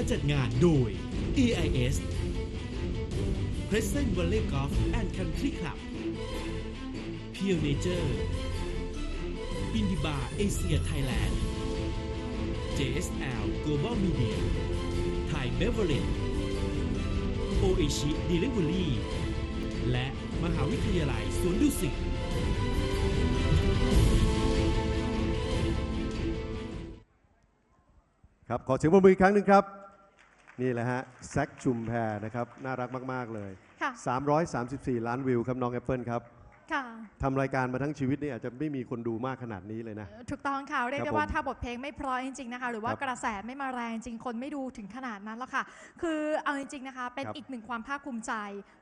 การจัดงานโดย EIS Crescent Valley Golf and Country Club Pure Nature บินดิบาเอเชียไทยแลนด์ JSL Global Media ไทยเบเวอร์เรจโอเอชิดิลิเวอรี่และมหาวิทยาลัยสวนดุสิตครับ ขอเสียงปรบมืออีกครั้งหนึ่งครับ นี่แหละฮะแซคชุมแพรนะครับ น่ารักมาก ๆ เลย ค่ะ 334 ล้านวิวครับ น้องแอปเปิลครับ ค่ะทำรายการมาทั้งชีวิตนี่อาจจะไม่มีคนดูมากขนาดนี้เลยนะ ถูกต้องค่ะเรียกครัได้บว่าผมถ้าบทเพลงไม่เพราะจริงๆนะคะ หรือว่าครับกระแสไม่มาแรงจริงคนไม่ดูถึงขนาดนั้นหรอกค่ะ คือเอาจริงๆนะคะ เป็นครับอีกหนึ่งความภาคภูมิใจ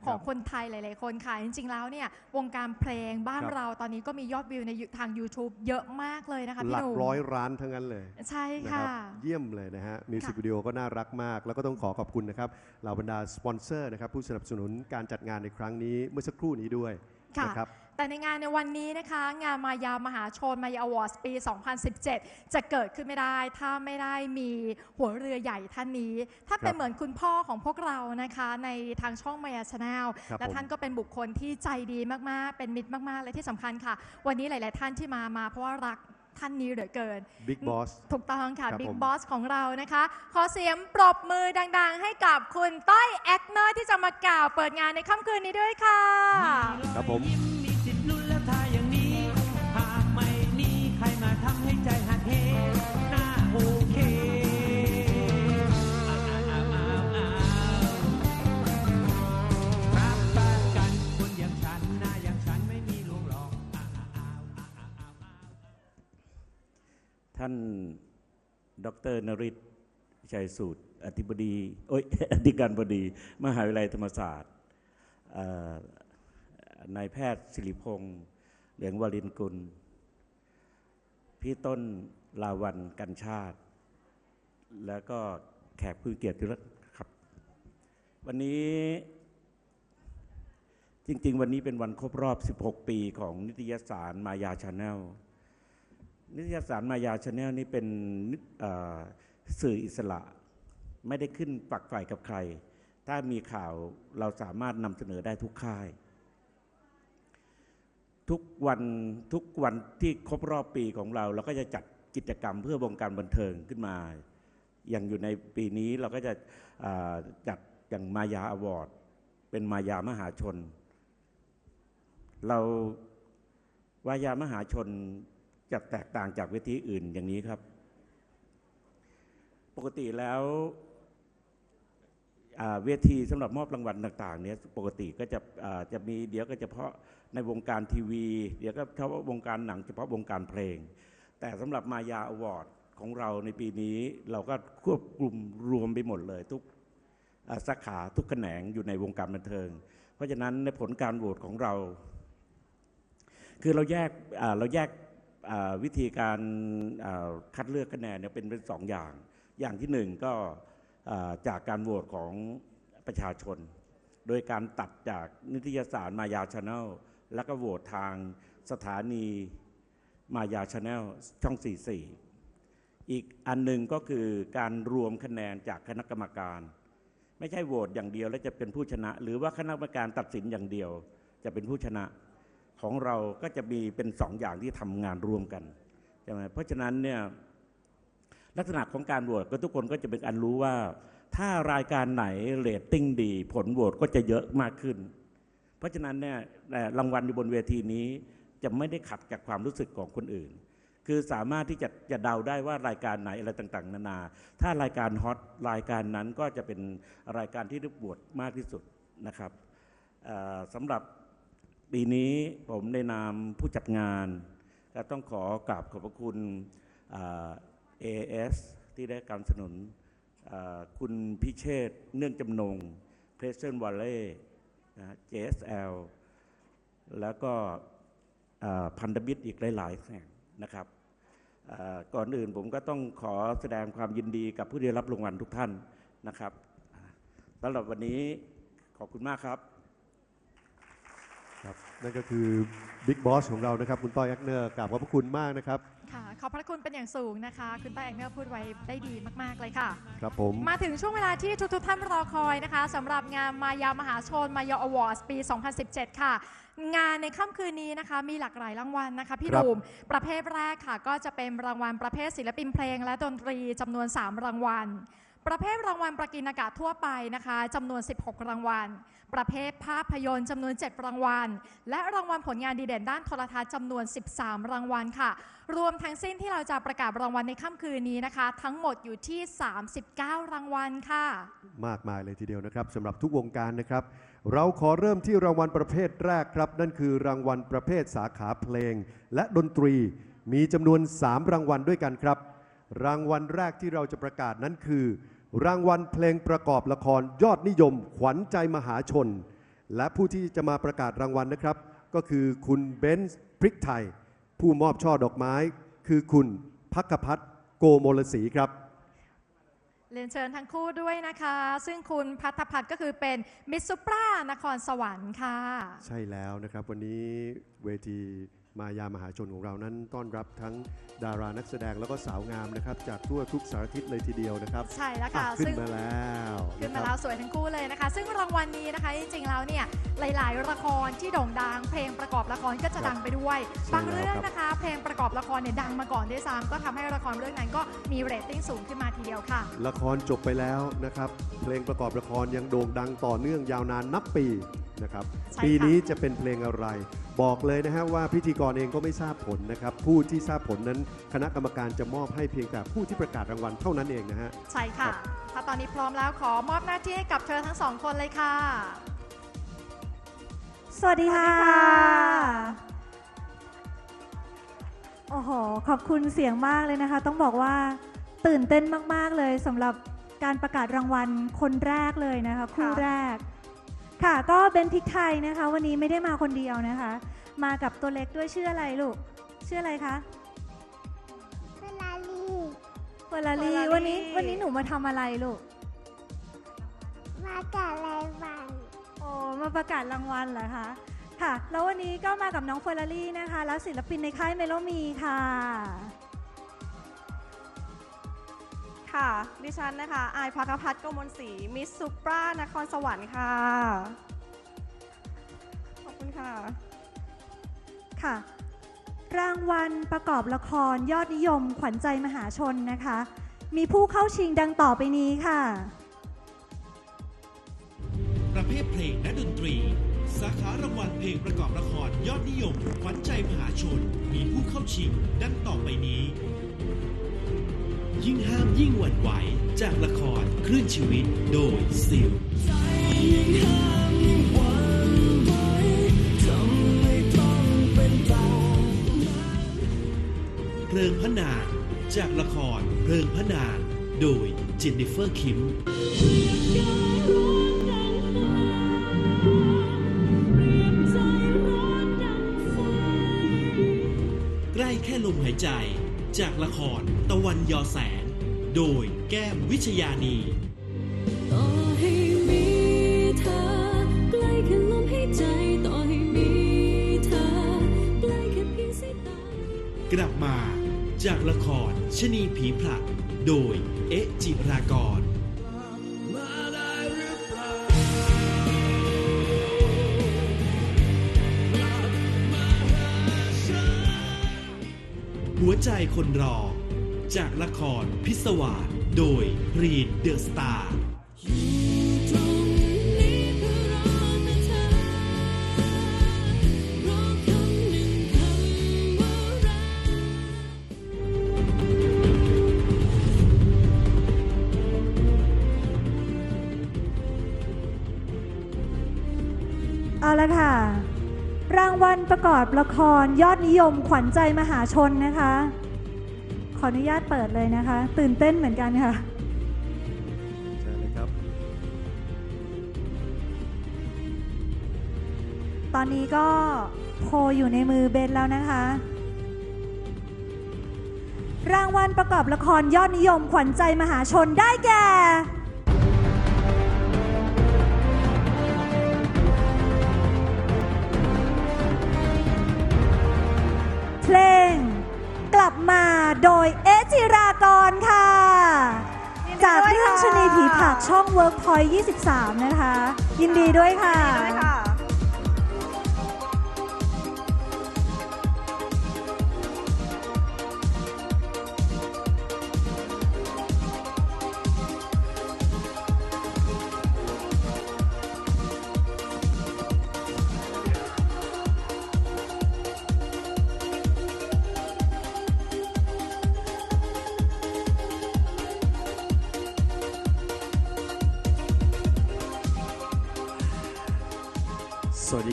ของครับคนไทยหลาย ๆ คนค่ะ จริง ๆ แล้วเนี่ยวงการเพลงบ้านครับเราตอนนี้ก็มียอดวิวในทาง YouTube เยอะมากเลยนะคะหพี่ลัหกนุ่มร้อยร้านทั้งนั้นเลย ใช่นะคค่ะรับเยี่ยมเลยนะฮะมิวสิกค่ะวิดีโอก็น่ารักมาก แล้วก็ต้องขอขอบคุณนะครับเหล่าบรรดาสปอนเซอร์นะครับผู้สนับสนุนการจัดงานในครั้งนี้เมื่อสักครู่นี้ด้วยค่ะนะครับ แต่ในงานในวันนี้นะคะ งานมายามหาชนมายาอวอร์ดปี 2017 จะเกิดขึ้นไม่ได้ ถ้าไม่ได้มีหัวเรือใหญ่ท่านนี้ ถ้าเป็นครับเหมือนคุณพ่อของพวกเรานะคะ ในทางช่องมายาชาแนลครับและผมท่านก็เป็นบุคคลที่ใจดีมาก ๆ เป็นมิตรมากๆ และที่สำคัญค่ะ วันนี้หลาย ๆ ท่านที่มามาเพราะว่ารักท่านนี้เหลือเกินบิ๊กบอสถูกต้องค่ะครับบิ๊กผมบอสของเรานะคะ ขอเสียงปรบมือดัง ๆ ให้กับคุณต้อยแอคเนอร์ที่จะมากล่าวเปิดงานในค่ำคืนนี้ด้วยค่ะ ครับผม ท่านดรนริศชัยสูตร อธิบดีโอ้ยอธิการบดี มหาวิทยาลัยธรรมศาสตร์นายแพทย์สิริพงษ์เหลืองวรินกุล พี่ต้นลาวันกันชาติ แล้วก็แขกผู้เกียรติทุกท่านครับ วันนี้จริง ๆ วันนี้เป็นวันครบรอบ 16 ปีของนิตยสารมายาชาแนล นิตยสารมายาชาแนลนี่เป็นสื่ออิสระ ไม่ได้ขึ้นปักฝ่ายกับใคร ถ้ามีข่าวเราสามารถนำเสนอได้ทุกค่าย ทุกวันทุกวันที่ครบรอบปีของเรา เราก็จะจัดกิจกรรมเพื่อวงการบันเทิงขึ้นมา อย่างอยู่ในปีนี้เราก็จะจัดอย่างมายาอวอร์ดเป็นมายามหาชน เราวายามหาชน จะแตกต่างจากเวทีอื่นอย่างนี้ครับ ปกติแล้วเวทีสำหรับมอบรางวัลต่างๆเนี่ยปกติก็จะจะมีเดี๋ยวก็เฉพาะในวงการทีวี เดี๋ยวก็เฉพาะวงการหนังเฉพาะวงการเพลง แต่สำหรับมายาอวอร์ดของเราในปีนี้เราก็ควบกลุ่มรวมไปหมดเลยทุกสาขาทุกแขนงอยู่ในวงการบันเทิง เพราะฉะนั้นในผลการโหวตของเรา คือเราแยกเราแยก วิธีการคัดเลือกคะแนนเนี่ยเป็นเป็นสองอย่าง อย่างที่หนึ่งก็จากการโหวตของประชาชน โดยการตัดจากนิตยสารมายาชาแนลแล้วก็โหวตทางสถานีมายาชาแนลช่อง 44 อีกอันหนึ่งก็คือการรวมคะแนนจากคณะกรรมการ ไม่ใช่โหวตอย่างเดียวแล้วจะเป็นผู้ชนะ หรือว่าคณะกรรมการตัดสินอย่างเดียวจะเป็นผู้ชนะ ของเราก็จะมีเป็นสองอย่างที่ทำงานร่วมกันใช่ไหมเพราะฉะนั้นเนี่ยลักษณะของการโหวตก็ทุกคนก็จะเป็นอันรู้ว่า ถ้ารายการไหนเรตติ้งดี ผลโหวตก็จะเยอะมากขึ้น เพราะฉะนั้นเนี่ยรางวัลอยู่บนเวทีนี้จะไม่ได้ขัดจากความรู้สึกของคนอื่น คือสามารถที่จะจะเดาได้ว่ารายการไหนอะไรต่างๆ นานา ถ้ารายการฮอตรายการนั้นก็จะเป็นรายการที่ได้บวตมากที่สุดนะครับสำหรับ ปีนี้ผมในนามผู้จัดงานก็ต้องขอกราบขอบพระคุณเอ่า AS ที่ได้การสนับสนุนคุณพิเชษเนื่องจำนง p r e s e n t Valley นะ JSL แล้วก็พันธมิตรอีกหลายๆแห่งนะครับก่อนอื่นผมก็ต้องขอแสดงความยินดีกับผู้ได้รับรางวัลทุกท่านนะครับสำหรับวันนี้ขอบคุณมากครับ ครับนั่นก็คือบิ๊กบอสของเรานะครับคุณต้อยแอคเนอร์กราบขอบพระคุณมากนะครับ ค่ะ ขอบพระคุณเป็นอย่างสูงนะคะ คุณต้าแองเนอร์พูดไว้ได้ดีมาก ๆ เลยค่ะ ครับผม มาถึงช่วงเวลาที่ทุก ๆ ท่านรอคอยนะคะสำหรับงานมายามหาชนมายาอวอร์ดปี 2017 ค่ะงานในค่ำคืนนี้นะคะมีหลากหลายรางวัลนะคะพี่ครับดูมประเภทแรกค่ะ ก็จะเป็นรางวัลประเภทศิลปินเพลง และดนตรีจำนวน 3 รางวัล ประเภทรางวัลประกินอากาศทั่วไปนะคะจำนวน 16 รางวัล ประเภทภาพยนตร์จำนวน 7 รางวัล และรางวัลผลงานดีเด่นด้านโทรทัศน์จำนวน 13 รางวัลค่ะ รวมทั้งสิ้นที่เราจะประกาศรางวัลในค่ำคืนนี้นะคะ ทั้งหมดอยู่ที่ 39 รางวัลค่ะ มากมายเลยทีเดียวนะครับสำหรับทุกวงการนะครับ เราขอเริ่มที่รางวัลประเภทแรกครับ นั่นคือรางวัลประเภทสาขาเพลง และดนตรี มีจำนวน 3 รางวัลด้วยกันครับ รางวัลแรกที่เราจะประกาศนั้นคือ รางวัลเพลงประกอบละครยอดนิยม ขวัญใจมหาชน และผู้ที่จะมาประกาศรางวัลนะครับ ก็คือคุณเบนซ์พริกไทย ผู้มอบช่อดอกไม้ คือคุณพักพัฒน์โกโมลศรีครับเรียนเชิญทั้งคู่ด้วยนะคะ ซึ่งคุณพัฒพัฒน์ก็คือเป็นมิสซูปรานครสวรรค์ค่ะ ใช่แล้วนะครับ วันนี้เวที มายามหาชนของเรานั้นต้อนรับทั้งดารานักแสดงแล้วก็สาวงามนะครับ จากทั่วทุกสารทิศเลยทีเดียวนะครับใช่แล้วค่ะอะขึ้นซึ่งมาแล้วขึ้นมาะคแล้รัวบ สวยทั้งคู่เลยนะคะ ซึ่งรางวัลนี้นะคะ จริงๆแล้วเนี่ยหลายๆละครที่โด่งดัง เพลงประกอบละครก็จะดังไปด้วยใช่บางเรื่องแล้วครับนะคะ เพลงประกอบละครเนี่ยดังมาก่อนด้วยซ้ำก็ทำให้ละครเรื่องนั้นก็มีเรตติ้งสูงขึ้นมาทีเดียวค่ะ ละครจบไปแล้วนะครับ เพลงประกอบละครยังโด่งดังต่อเนื่องยาวนานนับปี นะครับ ใช่ค่ะ ปีนี้จะเป็นเพลงอะไร บอกเลยนะฮะว่าพิธีกรเองก็ไม่ทราบผลนะครับ ผู้ที่ทราบผลนั้นคณะกรรมการจะมอบให้เพียงแต่ผู้ที่ประกาศรางวัลเท่านั้นเองนะฮะ ใช่ค่ะ ถ้าตอนนี้พร้อมแล้วขอมอบหน้าที่ให้กับเธอทั้งสองคนเลยค่ะ สวัสดีค่ะ สวัสดีค่ะ โอ้โห ขอบคุณเสียงมากเลยนะคะ ต้องบอกว่าตื่นเต้นมาก ๆ เลยสำหรับการประกาศรางวัลคนแรกเลยนะคะ คู่แรก ค่ะ ก็เบนพริกไทยนะคะ วันนี้ไม่ได้มาคนเดียวนะคะ มากับตัวเล็กด้วยชื่ออะไรลูก ชื่ออะไรคะเวลาลีเฟอร์รารี Ferrari วันนี้วันนี้หนูมาทำอะไรลูก มากับอะไรบ้างโอ้มาประกาศรางวัลเหรอคะ ค่ะ แล้ววันนี้ก็มากับน้องเฟอร์รารี่นะคะ แล้วศิลปินในค่ายเมโลมีค่ะ ค่ะ ดิฉันนะคะอายพักพัฒน์กมลศรีมิสซูปรานครสวรรค์ค่ะ ขอบคุณค่ะ ค่ะ รางวัลประกอบละครยอดนิยมขวัญใจมหาชนนะคะ มีผู้เข้าชิงดังต่อไปนี้ค่ะ ประเภทเพลงและดนตรี สาขารางวัลเพลงประกอบละครยอดนิยมขวัญใจมหาชน มีผู้เข้าชิงดังต่อไปนี้ ยิ่งห้ามยิ่งหวั่นไหว จากละครคลื่นชีวิตโดยซิลเพลิงพระนางจากละครเพลิงพระนางโดยเจนนิเฟอร์คิมใกล้แค่ลมหายใจ จากละครตะวันยอแสง โดยแก้มวิชยานีต่อให้มีเธอใกล้แค่ลมหายใจต่อให้มีเธอใกล้แค่เพียงสายตากลับมาจากละครชะนีผีผลัก โดยเอ๊ะจิรากร หัวใจคนรอ จากละครพิศวาสโดยรีนเดอะสตาร์ วัลประกอบละครยอดนิยมขวัญใจมหาชนนะคะ ขออนุญาตเปิดเลยนะคะ ตื่นเต้นเหมือนกันค่ะเชิญเลยครับ ตอนนี้ก็โพลอยู่ในมือเบนแล้วนะคะ รางวัลประกอบละครยอดนิยมขวัญใจมหาชนได้แก่ โดยเอจิรากรค่ะ จากเรื่องชนีผีผักช่อง Workpoint 23 นะคะ ยินดีด้วยค่ะ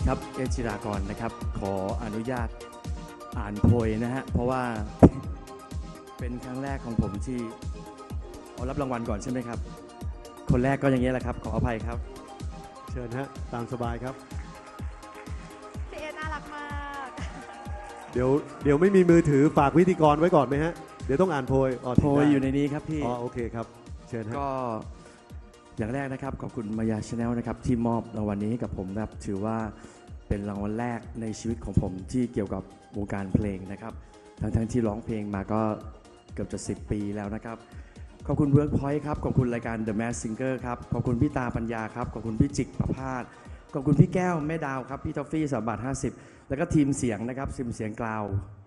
ค่ะสวัสดีครับเอจิรากรนะครับ ขออนุญาตอ่านโพยนะฮะ เพราะว่าเป็นครั้งแรกของผมที่เอารับรางวัลก่อนใช่ไหมครับ คนแรกก็อย่างนี้ยแหละครับ ขออภัยครับ เชิญฮะตามสบายครับ พี่เอน่ารักมาก เดี๋ยวเดี๋ยวไม่มีมือถือฝากพิธีกรไว้ก่อนไหมฮะ เดี๋ยวต้องอ่านโพยอ๋อโพยอยู่ในนี้ครับพี่ อ๋อโอเคครับ เชิญฮะก็ อย่างแรกนะครับขอบคุณมายาชาแนลนะครับที่มอบรางวัลนี้ให้กับผมนะครับถือว่าเป็นรางวัลแรกในชีวิตของผมที่เกี่ยวกับวงการเพลงนะครับ ทั้งทั้งที่ร้องเพลงมาก็เกือบจะ 10 ปีแล้วนะครับ ขอบคุณ Workpoint ครับ ขอบคุณรายการ The Mask Singer ครับ ขอบคุณพี่ตาปัญญาครับ ขอบคุณพี่จิกประพาส ขอบคุณพี่แก้วแม่ดาวครับพี่ทอฟฟี่สามบาท50แล้วก็ทีมเสียงนะครับทีมเสียงกล่าว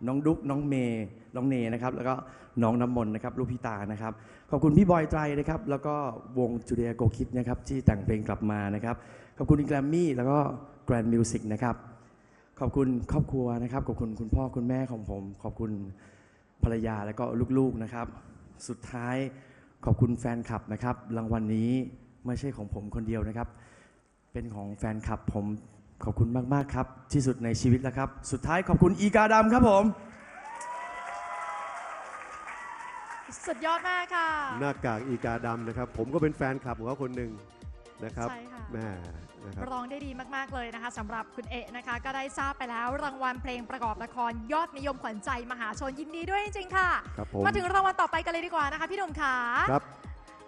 น้องดุ๊กน้องเมย์น้องเนนะครับ แล้วก็น้องน้ำมนต์นะครับลูกพี่ตานะครับ ขอบคุณพี่บอยไตรนะครับ แล้วก็วงจูเดียโกคิดนะครับที่แต่งเพลงกลับมานะครับ ขอบคุณแกรมมี่แล้วก็แกรนด์มิวสิกนะครับ ขอบคุณครอบครัวนะครับ ขอบคุณคุณพ่อคุณแม่ของผม ขอบคุณภรรยาแล้วก็ลูกๆนะครับ สุดท้ายขอบคุณแฟนคลับนะครับ รางวัลนี้ไม่ใช่ของผมคนเดียวนะครับ เป็นของแฟนคลับผมขอบคุณมาก ๆ ครับ ที่สุดในชีวิตแล้วครับ สุดท้ายขอบคุณอีกาดำครับผม สุดยอดมากค่ะ หน้ากากอีกาดำนะครับ ผมก็เป็นแฟนคลับของเขาคนหนึ่งนะครับใช่ค่ะ แม่นะครับ ร้องได้ดีมาก ๆ เลยนะคะสำหรับคุณเอะนะคะ ก็ได้ทราบไปแล้วรางวัลเพลงประกอบละครยอดนิยมขวัญใจมหาชนยินดีด้วยจริง ๆ ค่ะ ครับผม มาถึงรางวัลต่อไปกันเลยดีกว่านะคะ พี่หนุ่มขา ครับ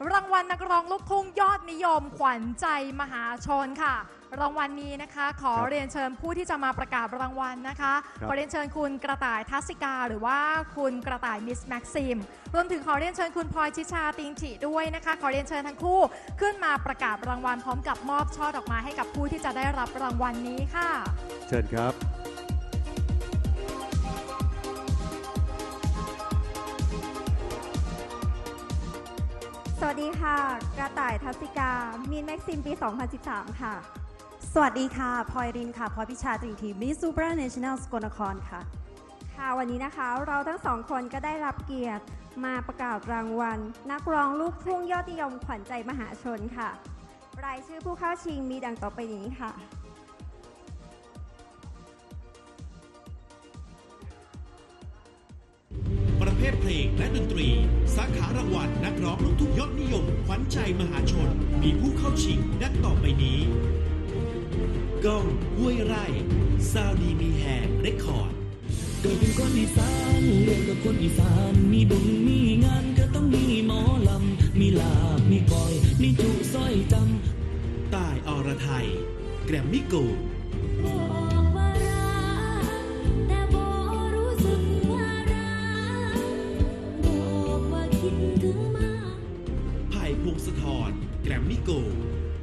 รางวัลนักร้องลูกทุ่งยอดนิยมขวัญใจมหาชนค่ะ รางวัลนี้นะคะ ขอครับเรียนเชิญผู้ที่จะมาประกาศรางวัลนะคะ ครับ ขอเรียนเชิญคุณกระต่ายทัศสิกา หรือว่าคุณกระต่ายมิสแม็กซิมรวมถึงขอเรียนเชิญคุณพลอยชิชาติงถิด้วยนะคะ ขอเรียนเชิญทั้งคู่ขึ้นมาประกาศรางวัลพร้อมกับมอบช่อดอกไม้ให้กับผู้ที่จะได้รับรางวัลนี้ค่ะ เชิญครับ สวัสดีค่ะ กระต่ายทัศิกา มีนแม็กซิมปี 2013 ค่ะ สวัสดีค่ะพลอยรินค่ะพลอยพิชาตรีทีมิสซูเปอร์เนชั่นแนลสกลนครค่ะ ค่ะวันนี้นะคะเราทั้งสองคนก็ได้รับเกียรติมาประกาศรางวัล นักร้องลูกทุ่งยอดนิยมขวัญใจมหาชนค่ะ รายชื่อผู้เข้าชิงมีดังต่อไปนี้ค่ะ ภทเพลงและดนตรี สาขารางวัลนักร้องลูกทุ่งยอดนิยมขวัญใจมหาชน มีผู้เข้าชิงดังต่อไปนี้ก้องห้วยไร่ซาวดีมีแฮงเรคคอร์ดเกิดเป็นคนอีสานเรียนกับคนอีสาน มีบุญมีงานก็ต้องมีหมอลำ มีลาบมีกอย มีจุสร้อยจำตายอรไทย แกรมมี่โกล โกลด์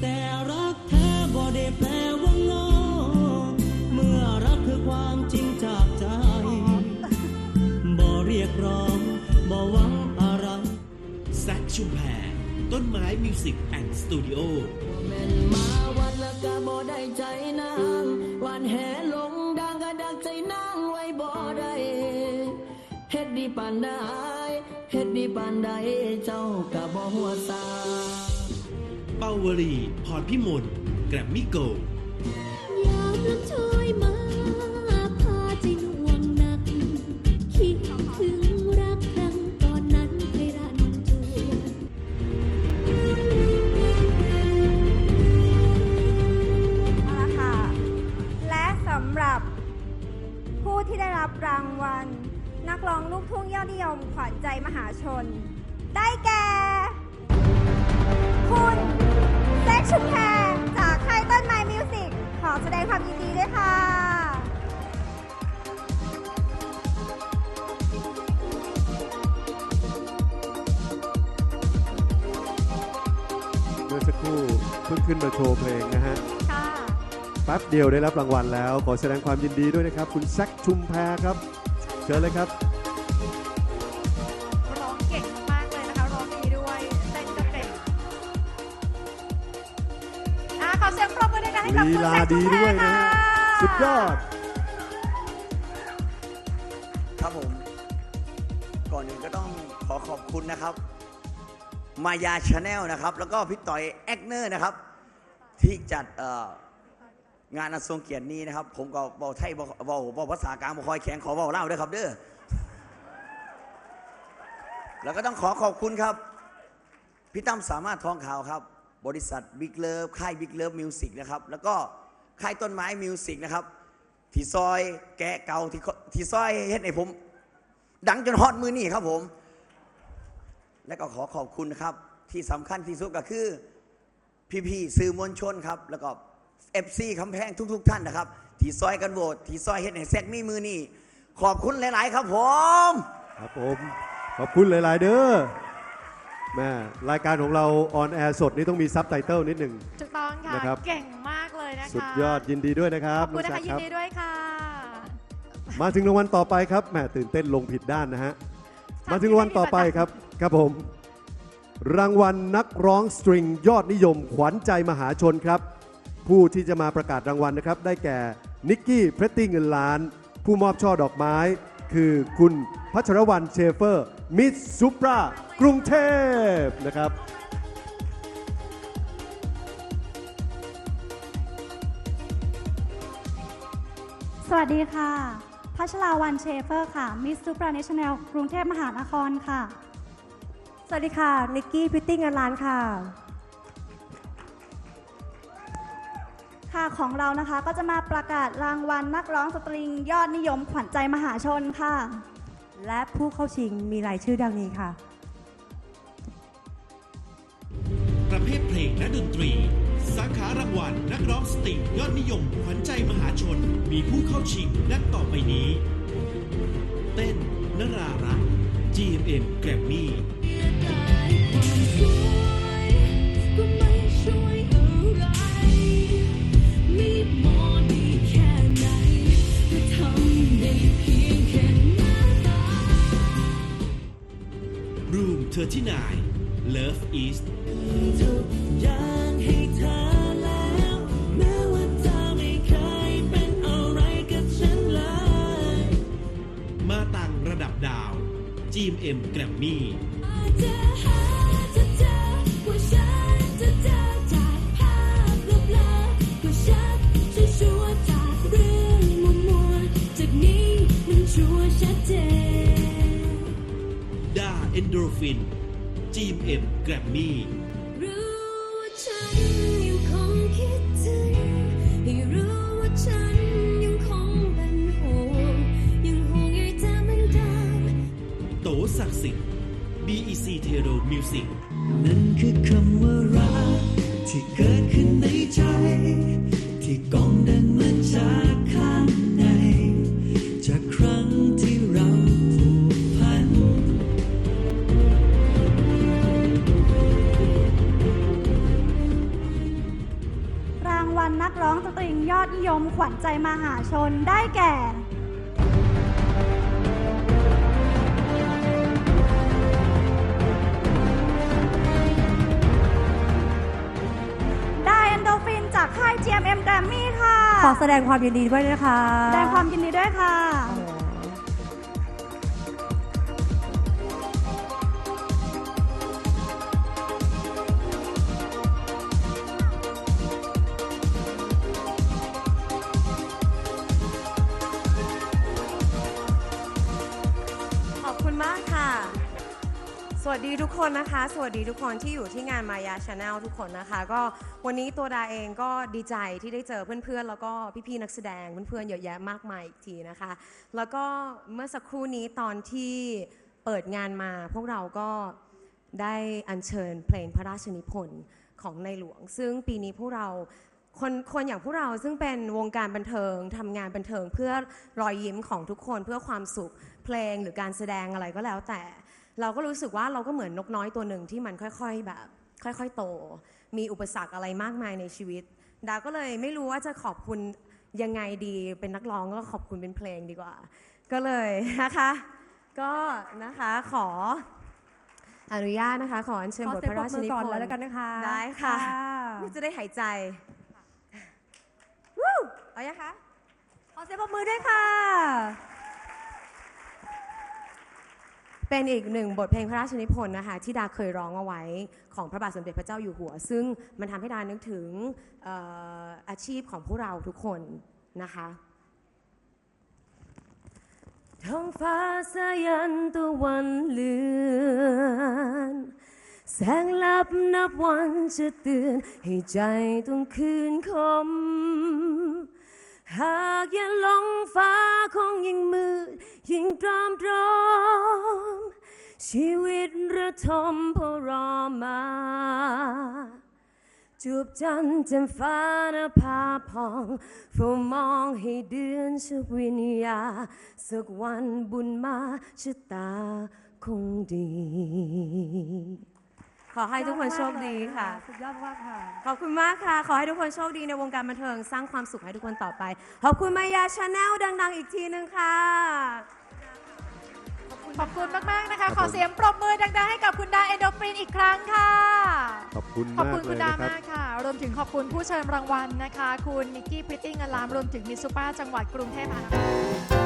แต่รักแท้บ่ได้แปลว่างอเมื่อรักคือความจริงจากใจ บ่เรียกร้องบ่หวังอะไรแซคชุมแพรต้นไม้มิวสิกแอนด์สตูดิโอแม่นมาวัดแล้วก็บ่ได้ใจนางวันแห่ลงดังก็ดักใจนางไว้บ่ได้เฮ็ดดีปานใดเฮ็ดดีปานใดเจ้าก็บ่หัวซา เปาวลีพรพิมลแกรมมี่โกลด์ยามลำชอยมาพาใจน่วงหนักคิดถึงรักครั้งตอนนั้นให้รันจวนเอาละค่ะและสำหรับผู้ที่ได้รับรางวัล นักร้องลูกทุ่งยอดนิยมขวัญใจมหาชน ได้แก่ คุณแซ็กชุมแพจากค่ายต้นไม้มิวสิกขอแสดงความยินดีด้วยค่ะ เมื่อสักครู่เพิ่งขึ้นมาโชว์เพลงนะฮะค่ะ แป๊บเดียวได้รับรางวัลแล้ว ขอแสดงความยินดีด้วยนะครับ คุณแซคชุมแพครับ เชิญเลยครับ กับลีคุณลาแซคชุดีมแพด้วยนะค่ะ ฮะสุดยอด ครับผม ก่อนอื่นก็ต้องขอขอบคุณนะครับ มายาชาแนลนะครับ แล้วก็พี่ต่อยแอคเนอร์นะครับ ที่จัดเอ่องานอันทรงเกียรตินี้นะครับ ผมก็บอกไทยบอกบอกบอกภาษากลางบอกคอยแข็งขอบอกเล่าด้วยครับเด้อแล้วก็ต้องขอขอบคุณครับ พี่ตั้มสามารถทองขาวครับ บริษัทบิ๊กเลิฟค่ายบิ๊กเลิฟมิวสิกนะครับ แล้วก็ค่ายต้นไม้มิวสิกนะครับ ที่ซอยแกะเก่าที่ที่ซอยเฮ็ดให้ผม ดังจนฮอตมือนี่ครับผม และก็ขอขอบคุณนะครับ ที่สำคัญที่สุดก็คือ พี่ๆสื่อมวลชนครับ แล้วก็เอฟซีคำแพงทุก ๆ ท่านนะครับ ที่ซอยกันโหวตที่ซอยเฮ็ดให้แซกมีมือนี่ขอบคุณหลาย ๆ ครับผม ครับผม ขอบคุณหลาย ๆ เด้อ แม่รายการของเราออนแอร์สดนี่ต้องมีซับไตเติลนิดหนึ่ง ถูกต้องค่ะ นะครับ เก่งมากเลยนะคะสุดยอดยินดีด้วยนะครับขอบคุณน้นะองคะแซยินครับดีด้วยค่ะมาถึงรางวัลต่อไปครับแหมตื่นเต้นลงผิดด้านนะฮะ มาถึงรางวัลต่อไปครับ ครับผม รางวัลนักร้องสตริงยอดนิยม ขวัญใจมหาชนครับ ผู้ที่จะมาประกาศรางวัลนะครับ ได้แก่นิกกี้เพรตตี้เงินล้าน ผู้มอบช่อดอกไม้ คือคุณพัชรวรรณเชฟเฟอร์ มิสซูปรา กรุงเทพนะครับสวัสดีค่ะ พัชราวันเชเฟอร์ค่ะ มิสซูปราเนชั่นแนลกรุงเทพมหานครค่ะ สวัสดีค่ะ นิกกี้พิตตี้เงินลานค่ะ ค่ะของเรานะคะก็จะมาประกาศรางวัลนักร้องสตริง ยอดนิยมขวัญใจมหาชนค่ะ และผู้เข้าชิงมีรายชื่อดังนี้ค่ะ และดนตรี สาขารางวัลนักร้องสตริงยอดนิยมขวัญใจมหาชน มีผู้เข้าชิงดังต่อไปนี้ เต้น นรารัตน์ GMM แกรมมี่ก็ไม่ช่วยอะไรมีหมอดีแค่ไหนก็ทำได้เพียงแค่หน้าตา Room 39 Love East ทุกอย่างให้เธอแล้วแม้ว่าเธอไม่เคยเป็นอะไรกับฉันเลย มาตังระดับดาว GMM แกรมมี่จะหาจะเจอว่าฉันจะเจอจากภาพเบลอๆก็ชัดชัวร์ๆจากเรื่องมัวๆจากนี้มันชัวร์ชัดเจนดาเอนโดรฟิน GMM แกรมมี่รู้ว่าฉันยังคงคิดถึงให้รู้ว่าฉันยังคงเป็นห่วงยังห่วงใยเธอเหมือนเดิมโตศักดิ์สิทธิ์ BEC t e r o Music นั่นคือคำว่ารักที่เกิ GMM Grammy ค่ะ ขอแสดงความยินดีด้วยนะคะ แสดงความยินดีด้วยค่ะ ดีทุกคนนะคะ สวัสดีทุกคนที่อยู่ที่งานมายาชาแนลทุกคนนะคะ ก็วันนี้ตัวดาเองก็ดีใจที่ได้เจอเพื่อนๆ แล้วก็พี่ๆนักแสดงเพื่อนๆเยอะแยะมากมายอีกทีนะคะ แล้วก็เมื่อสักครู่นี้ตอนที่เปิดงานมา พวกเราก็ได้อัญเชิญเพลงพระราชนิพนธ์ของในหลวง ซึ่งปีนี้พวกเราคนคนอย่างพวกเราซึ่งเป็นวงการบันเทิงทำงานบันเทิงเพื่อรอยยิ้มของทุกคนเพื่อความสุขเพลงหรือการแสดงอะไรก็แล้วแต่ เราก็รู้สึกว่าเราก็เหมือนนกน้อยตัวหนึ่งที่มันค่อยๆแบบ ค่อย ๆ โต มีอุปสรรคอะไรมากมายในชีวิต ดาวก็เลยไม่รู้ว่าจะขอบคุณยังไงดีเป็นนักร้องก็ขอบคุณเป็นเพลงดีกว่า ก็เลยนะคะ ก็นะคะขออนุญาตนะคะ ขออัญเชิญขอบทเสีพยงระราชนิปรบมือก่อนพนเลยธ์แล้วกันนะคะได้ค่ะค่ะนี่จะได้หายใจวู้เอายังคะขอเสียงปรบมือด้วยค่ะ เป็นอีกหนึ่งบทเพลงพระราชนิพนธ์นะคะที่ดาเคยร้องเอาไว้ของพระบาทสมเด็จพระเจ้าอยู่หัว ซึ่งมันทำให้ดานึกถึงอออาชีพของพวกเราทุกคนนะคะท้องฟ้าสายันตะวันเลือนแสงลับนับวันจะเตือนให้ใจต้องคืนคม หากยังหลงฟ้าคงยิ่งมืด ยิ่งตรอมตรอม ชีวิตระทมพราะรอมา จูบจันทร์จ่มฟ้าน้าผาพองเฝ้ามองให้เดือนชุกวิญญาสักวันบุญมาชะตาคงดี ขอให้ทุกคนโชคดีค่ะ สุดยอดมากค่ะ ขอบคุณมากค่ะ ขอให้ทุกคนโชคดีในวงการบันเทิงสร้างความสุขให้ทุกคนต่อไป ขอบคุณมายาชาแนลดัง ๆ อีกทีนึงค่ะ ขอบคุณมาก ๆ นะคะ ขอเสียงปรบมือดัง ๆ ให้กับคุณดาเอนโดฟรินอีกครั้งค่ะ ขอบคุณขอบมากคุณเลคุณยดานะครับ มากค่ะ รวมถึงขอบคุณผู้เชิญรางวัลนะคะ คุณนิกกี้พริตติ้งอลาม รวมถึงมิสซูป้าจังหวัดกรุงเทพมหานคร